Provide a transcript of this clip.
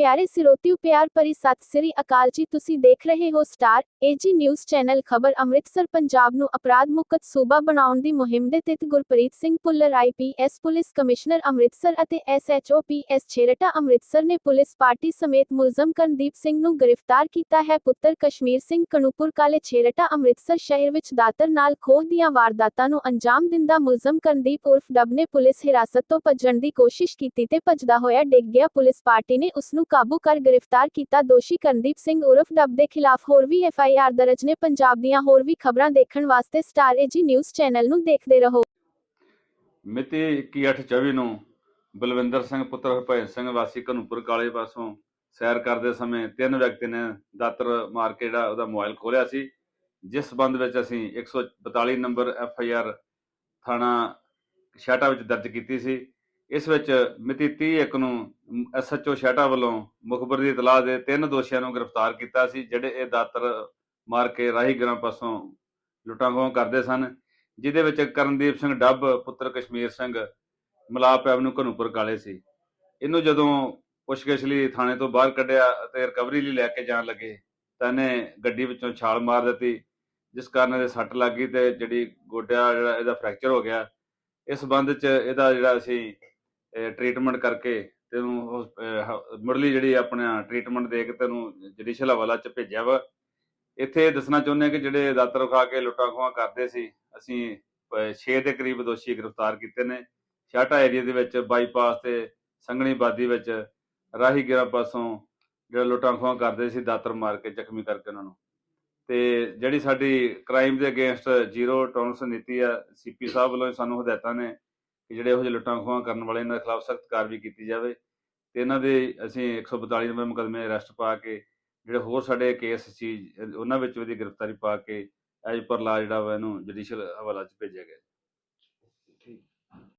ਪਿਆਰੇ ਸਿਰੋਤਿਓ ਪਿਆਰ ਭਰੀ ਸਤਿ ਸ੍ਰੀ ਅਕਾਲ ਜੀ। ਤੁਸੀਂ ਦੇਖ ਰਹੇ ਹੋ ਸਟਾਰ ਏਜੀ ਨਿਊਜ਼ ਚੈਨਲ, ਖਬਰ ਅੰਮ੍ਰਿਤਸਰ, ਪੰਜਾਬ ਨੂੰ ਅਪਰਾਧ ਮੁਕਤ ਸੂਬਾ ਬਣਾਉਣ ਦੀ ਮੁਹਿੰਮ ਦੇ ਤਹਿਤ Gurpreet Singh Bhullar IPS police commissioner Amritsar ਅਤੇ ਐਸਐਚਓ ਪੀਐਸ ਛੇਰਟਾ ਅੰਮ੍ਰਿਤਸਰ ਨੇ ਪੁਲਿਸ ਪਾਰਟੀ ਸਮੇਤ ਮੁਲਜ਼ਮ ਕਰਨਦੀਪ ਸਿੰਘ ਨੂੰ ਗ੍ਰਿਫਤਾਰ ਕੀਤਾ ਹੈ। ਪੁੱਤਰ ਕਸ਼ਮੀਰ ਸਿੰਘ ਕਨੂਪੁਰ ਕਾਲੇ ਛੇਰਟਾ ਅੰਮ੍ਰਿਤਸਰ ਸ਼ਹਿਰ ਵਿੱਚ ਦਾਤਰ ਨਾਲ ਖੋਹ ਦੀਆਂ ਵਾਰਦਾਤਾਂ ਨੂੰ ਅੰਜਾਮ ਦਿੰਦਾ ਮੁਲਜ਼ਮ ਕਰਨਦੀਪ ਉਰਫ ਡੱਬ ਨੇ ਪੁਲਿਸ ਹਿਰਾਸਤ ਤੋਂ ਭੱਜਣ ਦੀ ਕੋਸ਼ਿਸ਼ ਕੀਤੀ ਤੇ ਭੱਜਦਾ ਹੋਇਆ ਡਿੱਗ ਗਿਆ। ਪੁਲਿਸ ਪਾਰਟੀ ਨੇ ਉਸ ਨੂੰ ਕਾਬੂ ਕਰ ਗ੍ਰਿਫਤਾਰ ਕੀਤਾ ਦੋਸ਼ੀ ਕਰਨਦੀਪ ਸਿੰਘ ਉਰਫ ਡੱਬ ਦੇ ਖਿਲਾਫ ਹੋਰ ਵੀ ਐਫਆਈਆਰ ਦਰਜ ਨੇ ਪੰਜਾਬ ਦੀਆਂ ਹੋਰ ਵੀ ਖਬਰਾਂ ਦੇਖਣ ਵਾਸਤੇ ਸਟਾਰ ਏਜੀ ਨਿਊਜ਼ ਚੈਨਲ ਨੂੰ ਦੇਖਦੇ ਰਹੋ। ਮਿਤੀ 21/8/24 ਨੂੰ ਬਲਵਿੰਦਰ ਸਿੰਘ ਪੁੱਤਰ ਹਰਭਜਨ ਸਿੰਘ ਵਾਸੀ ਘਨੂਪੁਰ ਕਾਲੇ ਪਾਸੋਂ ਸੈਰ ਕਰਦੇ ਸਮੇਂ ਤਿੰਨ ਵਿਅਕਤੀ ਨੇ ਦਾਤਰ ਮਾਰ ਕੇ ਜਿਹੜਾ ਉਹਦਾ ਮੋਬਾਈਲ ਖੋਲਿਆ ਸੀ, ਜਿਸ ਸਬੰਧ ਵਿੱਚ ਅਸੀਂ 142 ਨੰਬਰ ਐਫ ਆਈ ਆਰ ਥਾਣਾ ਛਾਟਾ ਵਿੱਚ ਦਰਜ ਕੀਤੀ ਸੀ। ਇਸ ਵਿੱਚ ਮਿਤੀ 30 ਇੱਕ ਨੂੰ ਐਸ ਐਚ ਓ ਛਾਟਾ ਵੱਲੋਂ ਮੁਖਬਰ ਦੀ ਇਤਲਾਹ ਦੇ ਤਿੰਨ ਦੋਸ਼ੀਆਂ ਨੂੰ ਗ੍ਰਿਫਤਾਰ ਕੀਤਾ ਸੀ, ਜਿਹੜੇ ਇਹ ਦਾਤਰ ਮਾਰ ਕੇ ਰਾਹੀ ਗ੍ਰਾਮ ਪਾਸੋਂ ਲੁੱਟਾਂ ਖੋਹਾਂ ਕਰਦੇ ਸਨ, ਜਿਹਦੇ ਵਿੱਚ ਕਰਨਦੀਪ ਸਿੰਘ ਡੱਬ, ਪੁੱਤਰ ਕਸ਼ਮੀਰ ਸਿੰਘ, ਮਲਾਪ ਐਵਨਿਊ ਘਨੂਪੁਰ ਕਾਲੇ ਸੀ। ਇਹਨੂੰ ਜਦੋਂ ਪੁੱਛਗਿੱਛ ਲਈ ਥਾਣੇ ਤੋਂ ਬਾਹਰ ਕੱਢਿਆ ਅਤੇ ਰਿਕਵਰੀ ਲਈ ਲੈ ਕੇ ਜਾਣ ਲੱਗੇ, ਤਾਂ ਇਹਨੇ ਗੱਡੀ ਵਿੱਚੋਂ ਛਾਲ ਮਾਰ ਦਿੱਤੀ, ਜਿਸ ਕਾਰਨ ਇਹਦੇ ਸੱਟ ਲੱਗ ਗਈ ਤੇ ਜਿਹੜੀ ਗੋਡਿਆ ਜਿਹੜਾ ਇਹਦਾ ਫ੍ਰੈਕਚਰ ਹੋ ਗਿਆ। ਇਸ ਸੰਬੰਧ ਚ ਇਹਦਾ ਜਿਹੜਾ ਅਸੀਂ ਟ੍ਰੀਟਮੈਂਟ ਕਰਕੇ ਤੈਨੂੰ ਹੌਸ- ਮੁੱਢਲੀ ਜਿਹੜੀ ਆਪਣਾ ਟ੍ਰੀਟਮੈਂਟ ਦੇ ਕੇ ਤੈਨੂੰ ਜੁਡੀਸ਼ੀਅਲ ਹਵਾਲਾ ਚ ਭੇਜਿਆ ਵਾ। ਇੱਥੇ ਦੱਸਣਾ ਚਾਹੁੰਦੇ ਹਾਂ ਕਿ ਜਿਹੜੇ ਦਾਤਰ ਖਾ ਕੇ ਲੁੱਟਾਂ ਖੋਹਾਂ ਕਰਦੇ ਸੀ, ਅਸੀਂ 6 ਦੇ ਕਰੀਬ ਦੋਸ਼ੀ ਗ੍ਰਿਫਤਾਰ ਕੀਤੇ ਨੇ। ਛਾਟਾ ਏਰੀਆ ਦੇ ਵਿੱਚ ਬਾਈਪਾਸ ਤੇ ਸੰਗਣੀ ਬਾਦੀ ਵਿੱਚ ਰਾਹੀ ਗਿਰਾ ਪਾਸੋਂ ਜਿਹੜਾ ਲੁੱਟਾਂ ਖੋਹਾਂ ਕਰਦੇ ਸੀ, ਦਾਤਰ ਮਾਰ ਕੇ ਜ਼ਖਮੀ ਕਰਕੇ ਉਹਨਾਂ ਨੂੰ। ਤੇ ਜਿਹੜੀ ਸਾਡੀ ਕ੍ਰਾਈਮ ਦੇ ਅਗੇਂਸਟ ਜ਼ੀਰੋ ਟੋਲਰੈਂਸ ਨੀਤੀ ਆ ਸੀਪੀ ਸਾਹਿਬ ਵੱਲੋਂ ਸਾਨੂੰ ਹਦਾਇਤਾਂ ਨੇ ਕਿ ਜਿਹੜੇ ਇਹੋ ਜਿਹੇ ਲੁੱਟਾਂ ਖੋਹਾਂ ਕਰਨ ਵਾਲੇ ਇਹਨਾਂ ਦੇ ਖਿਲਾਫ ਸਖਤ ਕਾਰਵਾਈ ਕੀਤੀ ਜਾਵੇ ਤੇ ਇਹਨਾਂ ਦੇ ਅਸੀਂ 142 ਨੰਬਰ ਮੁਕਦਮੇ ਅਰੈਸਟ ਪਾ ਕੇ ਜਿਹੜੇ ਹੋਰ ਸਾਡੇ ਕੇਸ ਸੀ, ਉਹਨਾਂ ਵਿੱਚ ਉਹਦੀ ਗ੍ਰਿਫਤਾਰੀ ਪਾ ਕੇ ਐਜ ਪਰ ਲਾ ਜਿਹੜਾ ਵਾ ਇਹਨੂੰ ਜੁਡੀਸ਼ੀਅਲ ਹਵਾਲਾ 'ਚ ਭੇਜਿਆ ਗਿਆ। ਠੀਕ।